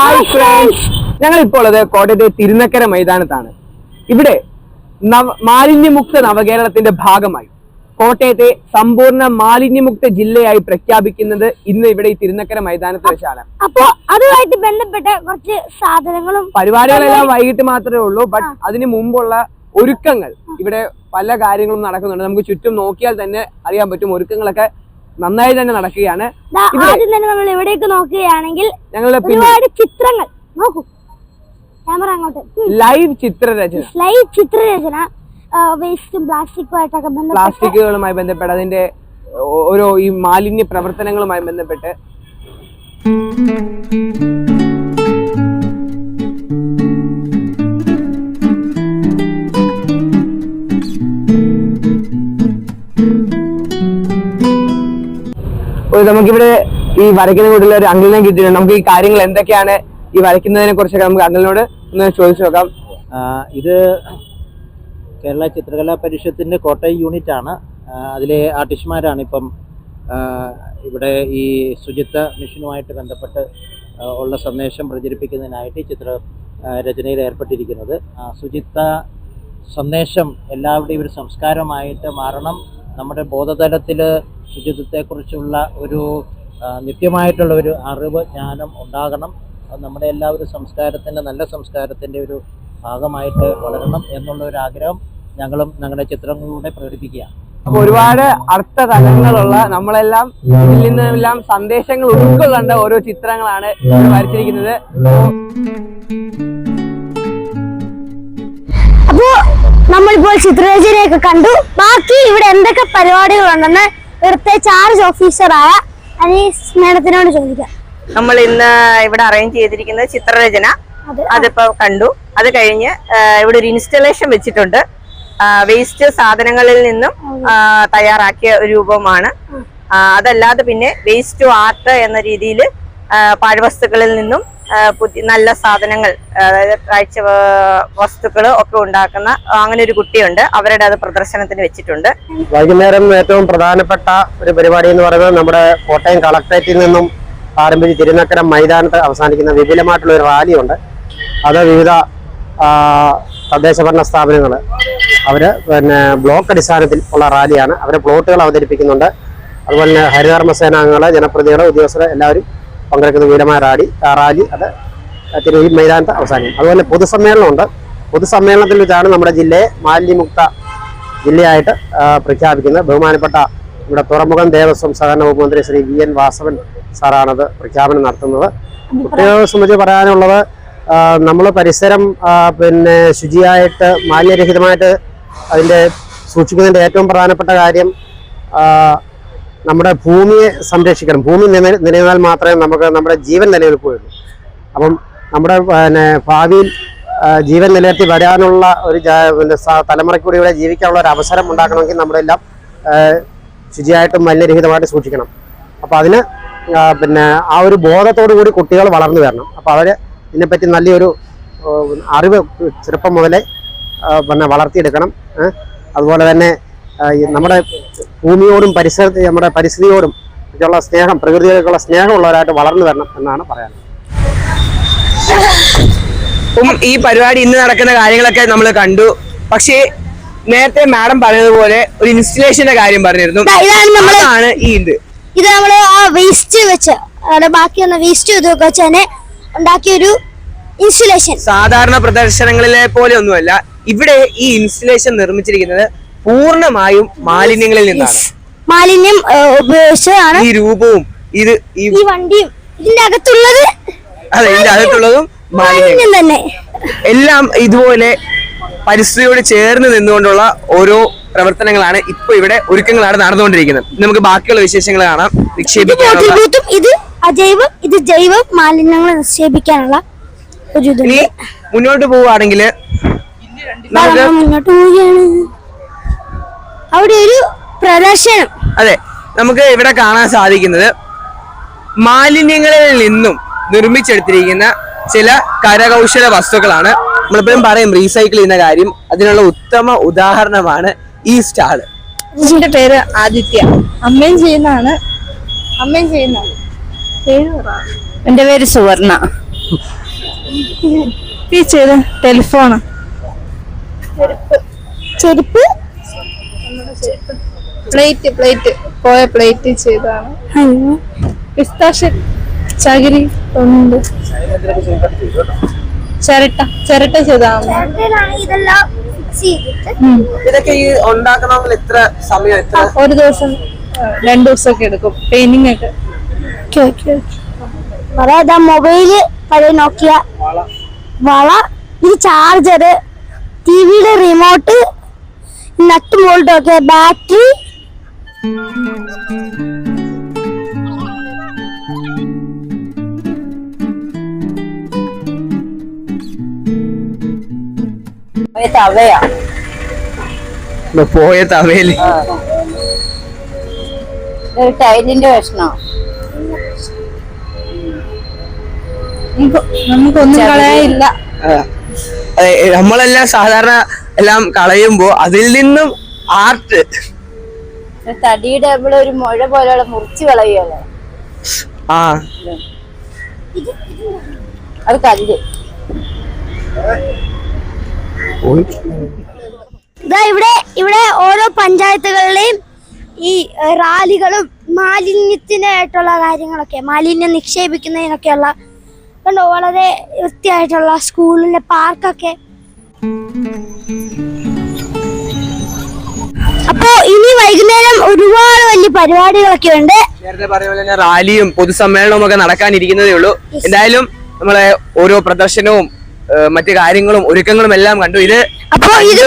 Hi friends ഞങ്ങൾ ഇപ്പോൾ ഉള്ളത് കോട്ടയത്തെ തിരുനക്കര മൈതാനത്താണ്. ഇവിടെ നവ മാലിന്യമുക്ത നവകേരളത്തിന്റെ ഭാഗമായി കോട്ടയത്തെ സമ്പൂർണ മാലിന്യമുക്ത ജില്ലയായി പ്രഖ്യാപിക്കുന്നത് ഇന്ന് ഇവിടെ ഈ തിരുനക്കര മൈതാനത്ത് വെച്ചാണ്. അപ്പോ അതുമായിട്ട് ബന്ധപ്പെട്ട കുറച്ച് സാധനങ്ങളും പരിപാടികളെല്ലാം വൈകിട്ട് മാത്രമേ ഉള്ളൂ. ബട്ട് അതിന് മുമ്പുള്ള ഒരുക്കങ്ങൾ ഇവിടെ പല കാര്യങ്ങളും നടക്കുന്നുണ്ട്. നമുക്ക് ചുറ്റും നോക്കിയാൽ തന്നെ അറിയാൻ പറ്റും ഒരുക്കങ്ങളൊക്കെ നന്നായി തന്നെ നടക്കുകയാണ്. ആദ്യം തന്നെ നമ്മൾ ഇവിടേക്ക് നോക്കുകയാണെങ്കിൽ ഞങ്ങളുടെ ഒരുപാട് ചിത്രങ്ങൾ. നോക്കൂ. ക്യാമറ അങ്ങോട്ട്. ലൈവ് ചിത്രരചന. ലൈവ് ചിത്രരചന. വേസ്റ്റും പ്ലാസ്റ്റിക്കും ആയിട്ടൊക്കെ പ്ലാസ്റ്റിക്കുകളുമായി ബന്ധപ്പെട്ട് അതിന്റെ ഓരോ ഈ മാലിന്യ പ്രവർത്തനങ്ങളുമായി ബന്ധപ്പെട്ട്. നമുക്കിവിടെ ഈ വരയ്ക്കുന്ന കൂട്ടിൽ ഒരു അങ്കിളിനെ കിട്ടിയിട്ടുണ്ട്. നമുക്ക് ഈ കാര്യങ്ങൾ എന്തൊക്കെയാണ് ഈ വരയ്ക്കുന്നതിനെ കുറിച്ചൊക്കെ നമുക്ക് അങ്കിളിനോട് ഒന്ന് ചോദിച്ചു നോക്കാം. ഇത് കേരള ചിത്രകലാ പരിഷത്തിന്റെ കോട്ടയം യൂണിറ്റ് ആണ്. അതിലെ ആർട്ടിസ്റ്റ്മാരാണ് ഇപ്പം ഇവിടെ ഈ ശുചിത്വ മിഷനുമായിട്ട് ബന്ധപ്പെട്ട് ഉള്ള സന്ദേശം പ്രചരിപ്പിക്കുന്നതിനായിട്ട് ചിത്ര രചനയിൽ ഏർപ്പെട്ടിരിക്കുന്നത്. ശുചിത്വ സന്ദേശം എല്ലാവരുടെയും ഒരു സംസ്കാരമായിട്ട് മാറണം. നമ്മുടെ ബോധതലത്തിൽ ശുചിത്വത്തെക്കുറിച്ചുള്ള ഒരു നിത്യമായിട്ടുള്ള ഒരു അറിവ് ജ്ഞാനം ഉണ്ടാകണം. അത് നമ്മുടെ എല്ലാവരും സംസ്കാരത്തിന്റെ നല്ല സംസ്കാരത്തിന്റെ ഒരു ഭാഗമായിട്ട് വളരണം എന്നുള്ള ഒരു ആഗ്രഹം ഞങ്ങളും ഞങ്ങളുടെ ചിത്രങ്ങളിലൂടെ പ്രകടിപ്പിക്കുകയാണ്. അപ്പൊ ഒരുപാട് അർത്ഥതലങ്ങളുള്ള നമ്മളെല്ലാം ഇതിൽ നിന്നെല്ലാം സന്ദേശങ്ങൾ ഉൾക്കൊള്ളേണ്ട ഓരോ ചിത്രങ്ങളാണ് വരച്ചിരിക്കുന്നത്. അപ്പോ നമ്മളിപ്പോൾ ചിത്രരചനയൊക്കെ കണ്ടു. ബാക്കി ഇവിടെ എന്തൊക്കെ പരിപാടികളുണ്ടെന്ന് ഇവിടുത്തെ ചാർജ് ഓഫീസറായ അനീസ് മേഡത്തിനോട് ചോദിക്കാം. നമ്മൾ ഇന്ന് ഇവിടെ അറേഞ്ച് ചെയ്തിരിക്കുന്നത് ചിത്രരചന. അത് അതിപ്പോ കണ്ടു. അത് കഴിഞ്ഞ് ഇവിടെ ഒരു ഇൻസ്റ്റലേഷൻ വെച്ചിട്ടുണ്ട്. വേസ്റ്റ് സാധനങ്ങളിൽ നിന്നും തയ്യാറാക്കിയ രൂപമാണ്. അതല്ലാതെ പിന്നെ വേസ്റ്റ് ടു ആർട്ട് എന്ന രീതിയിൽ പാഴ്വസ്തുക്കളിൽ നിന്നും പുതിയ നല്ല സാധനങ്ങൾ അതായത് കാഴ്ച വസ്തുക്കൾ ഒക്കെ ഉണ്ടാക്കുന്ന അങ്ങനെ ഒരു കുട്ടിയുണ്ട്. അവരുടെ അത് പ്രദർശനത്തിന് വെച്ചിട്ടുണ്ട്. വൈകുന്നേരം ഏറ്റവും പ്രധാനപ്പെട്ട ഒരു പരിപാടി എന്ന് പറയുന്നത് നമ്മുടെ കോട്ടയം കളക്ടറേറ്റിൽ നിന്നും ആരംഭിച്ച് തിരുനക്കര മൈതാനത്ത് അവസാനിക്കുന്ന വിപുലമായിട്ടുള്ള ഒരു റാലിയുണ്ട്. അത് വിവിധ ആ, തദ്ദേശ ഭരണ സ്ഥാപനങ്ങൾ അവർ പിന്നെ ബ്ലോക്ക് അടിസ്ഥാനത്തിൽ ഉള്ള റാലിയാണ്. അവർ പ്ലോട്ടുകൾ അവതരിപ്പിക്കുന്നുണ്ട്. അതുപോലെ തന്നെ ഹരിതകർമ്മ സേനാംഗങ്ങൾ ജനപ്രതിനിധികൾ ഉദ്യോഗസ്ഥർ എല്ലാവരും പങ്കെടുക്കുന്ന വീരമായ റാലി റാലി അത് തിരുവി മൈതാനത്ത് അവസാനിക്കും. അതുപോലെ പൊതുസമ്മേളനമുണ്ട്. പൊതുസമ്മേളനത്തിൽ വെച്ചാണ് നമ്മുടെ ജില്ലയെ മാലിന്യമുക്ത ജില്ലയായിട്ട് പ്രഖ്യാപിക്കുന്നത്. ബഹുമാനപ്പെട്ട നമ്മുടെ തുറമുഖം ദേവസ്വം സഹകരണ വകുപ്പ് മന്ത്രി ശ്രീ വി എൻ വാസവൻ സാറാണത് പ്രഖ്യാപനം നടത്തുന്നത്. കുട്ടികളെ സംബന്ധിച്ച് പറയാനുള്ളത് നമ്മൾ പരിസരം പിന്നെ ശുചിയായിട്ട് മാലിന്യരഹിതമായിട്ട് അതിന്റെ സൂക്ഷിക്കുന്നതിന്റെ ഏറ്റവും പ്രധാനപ്പെട്ട കാര്യം നമ്മുടെ ഭൂമിയെ സംരക്ഷിക്കണം. ഭൂമി നില നിലനിന്നാൽ മാത്രമേ നമുക്ക് നമ്മുടെ ജീവൻ നിലനിൽക്കുകയുള്ളൂ. അപ്പം നമ്മുടെ പിന്നെ ഭാവിയിൽ ജീവൻ നിലനിർത്തി വരാനുള്ള ഒരു ജാ- പിന്നെ തലമുറയ്ക്ക് കൂടി ഇവിടെ ജീവിക്കാനുള്ള ഒരു അവസരം ഉണ്ടാക്കണമെങ്കിൽ നമ്മളെല്ലാം ശുചിയായിട്ടും മലിനരഹിതമായിട്ട് സൂക്ഷിക്കണം. അപ്പോൾ അതിന് പിന്നെ ആ ഒരു ബോധത്തോടു കൂടി കുട്ടികൾ വളർന്നു വരണം. അപ്പോൾ അവർ ഇതിനെപ്പറ്റി നല്ലൊരു അറിവ് ചെറുപ്പം മുതലേ പിന്നെ വളർത്തിയെടുക്കണം. അതുപോലെ തന്നെ നമ്മുടെ ഭൂമിയോടും പരിസരത്ത് നമ്മുടെ പരിസ്ഥിതിയോടും ഒക്കെയുള്ള സ്നേഹം പ്രകൃതിയോടുള്ള സ്നേഹമുള്ളവരായിട്ട് വളർന്നു വരണം എന്നാണ് പറയാൻ അപ്പം ഈ പരിപാടി ഇന്ന് നടക്കുന്ന കാര്യങ്ങളൊക്കെ നമ്മൾ കണ്ടു. പക്ഷേ നേരത്തെ മാഡം പറഞ്ഞതുപോലെ ഒരു ഇൻസ്റ്റലേഷന്റെ കാര്യം പറഞ്ഞിരുന്നു. അതാണ് ഈ ഇത്. ഇത് നമ്മൾ ആ വേസ്റ്റ് വെച്ച് അവിടെ ബാക്കി വന്ന വേസ്റ്റ് ഇതൊക്കെ വെച്ച് തന്നെ ഉണ്ടാക്കിയ ഒരു ഇൻസുലേഷൻ സാധാരണ പ്രദർശനങ്ങളിലെ പോലെ ഒന്നുമല്ല. ഇവിടെ ഈ ഇൻസ്റ്റലേഷൻ നിർമ്മിച്ചിരിക്കുന്നത് പൂർണമായും മാലിന്യങ്ങളിൽ നിന്നാണ്. മാലിന്യം ഉപയോഗിച്ചതാണ്. ഈ രൂപവും ഇത് ഈ വണ്ടിയും ഇതിന്റെ അകത്തുള്ളത് അതെ ഇതിന്റെ അകത്തുള്ളതും മാലിന്യം. തന്നെ. എല്ലാം ഇതുപോലെ പരിസ്ഥിതിയോട് ചേർന്ന് നിന്നുകൊണ്ടുള്ള ഓരോ പ്രവർത്തനങ്ങളാണ് ഇപ്പൊ ഇവിടെ ഒരുക്കങ്ങളാണ് നടന്നുകൊണ്ടിരിക്കുന്നത്. നമുക്ക് ബാക്കിയുള്ള വിശേഷങ്ങൾ കാണാം. നിക്ഷേപിക്കാനുള്ള ഇത് അജൈവം ഇത് ജൈവ മാലിന്യങ്ങൾ നിക്ഷേപിക്കാനുള്ള ഒരു മുന്നോട്ട് പോവുകയാണെങ്കിൽ മുന്നോട്ട് പോവുകയാണ്. അവിടെ ഒരു പ്രദർശനം. അതെ നമുക്ക് ഇവിടെ കാണാൻ സാധിക്കുന്നത് മാലിന്യങ്ങളിൽ നിന്നും നിർമ്മിച്ചെടുത്തിരിക്കുന്ന ചില കരകൗശല വസ്തുക്കളാണ്. നമ്മളെപ്പോഴും പറയും റീസൈക്കിൾ ചെയ്യുന്ന കാര്യം. അതിനുള്ള ഉത്തമ ഉദാഹരണമാണ് ഈ സ്റ്റാൾ. എന്റെ പേര് ആദിത്യ. അമ്മയും ചെയ്യുന്നതാണ്. അമ്മയും ചെയ്യുന്നതാണ്. എന്റെ പേര് സുവർണ. ഈ ചെയ്ത ടെലിഫോണ് ചെരുപ്പ്? പ്ലേറ്റ് പ്ലേറ്റ് പോയ പ്ലേറ്റ് ചെയ്താണ് പിസ്താഷ് ചകിരി ഉണ്ട് ചിരട്ട ചിരട്ട ചെയ്താണ് ഇതെല്ലാം ഫിക്സ് ചെയ്തിട്ട് ഇതൊക്കെ ഈ ഉണ്ടാക്കണമെങ്കിൽ എത്ര സമയം എത്ര ഒരു ദിവസം രണ്ടു ദിവസമൊക്കെ എടുക്കും. പെയിന്റിംഗ് ഒക്കെ. പറയാ മൊബൈൽ പഴയ നോക്കിയ വള ഈ ചാർജർ ടി വിയുടെ റിമോട്ട് നട്ട് മോൾഡൊക്കെ ബാറ്ററി തവയാ. പോയ തവയിൽ. ടൈലിന്റെ ഭക്ഷണം നമുക്ക് നമുക്കൊന്നും കളയാനില്ല. നമ്മളെല്ലാം സാധാരണ എല്ലാം കളയുമ്പോ അതിൽ നിന്നും ആർട്ട്. തടിയുടെ ഇവിടെ ഒരു മുഴ പോലെയുള്ള മുറിച്ച് കളയുകയല്ലേ ആ. അത് കല്ല്. ഇതാ ഇവിടെ ഇവിടെ ഓരോ പഞ്ചായത്തുകളിലെയും ഈ റാലികളും മാലിന്യത്തിനായിട്ടുള്ള കാര്യങ്ങളൊക്കെ മാലിന്യം നിക്ഷേപിക്കുന്നതിനൊക്കെയുള്ള കണ്ടോ വളരെ വൃത്തിയായിട്ടുള്ള സ്കൂളിലെ പാർക്കൊക്കെ അപ്പോ ഇനി വൈകുന്നേരം ഒരുപാട് വലിയ പരിപാടികളൊക്കെ ഉണ്ട്. നേരത്തെ പറഞ്ഞ പോലെ തന്നെ റാലിയും പൊതുസമ്മേളനവും ഒക്കെ നടക്കാനിരിക്കുന്നതേ ഉള്ളൂ. എന്തായാലും നമ്മളെ ഓരോ പ്രദർശനവും മറ്റു കാര്യങ്ങളും ഒരുക്കങ്ങളും എല്ലാം കണ്ടു. ഇത് അപ്പൊ ഇത്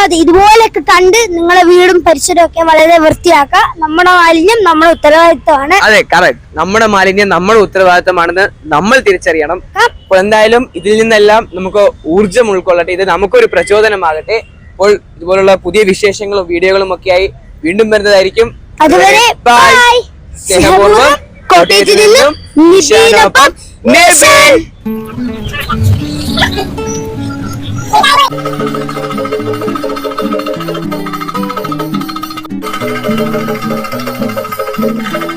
അതെ ഇതുപോലൊക്കെ കണ്ട് നിങ്ങളെ വീടും പരിസരവും ഒക്കെ വളരെ വൃത്തിയാക്കുക നമ്മുടെ മാലിന്യം നമ്മുടെ ഉത്തരവാദിത്തമാണ് അതെ കറക്റ്റ് നമ്മുടെ മാലിന്യം നമ്മുടെ ഉത്തരവാദിത്തമാണെന്ന് നമ്മൾ തിരിച്ചറിയണം. അപ്പോൾ എന്തായാലും ഇതിൽ നിന്നെല്ലാം നമുക്ക് ഊർജം ഉൾക്കൊള്ളട്ടെ. ഇത് നമുക്കൊരു പ്രചോദനമാകട്ടെ. അപ്പോൾ ഇതുപോലുള്ള പുതിയ വിശേഷങ്ങളും വീഡിയോകളും ഒക്കെയായി വീണ്ടും വരുന്നതായിരിക്കും. അതുവരെ ബൈ സ്നേഹപൂർവം കോട്ടയത്തിൽ നിന്നും നിഷാനൊപ്പം thank you.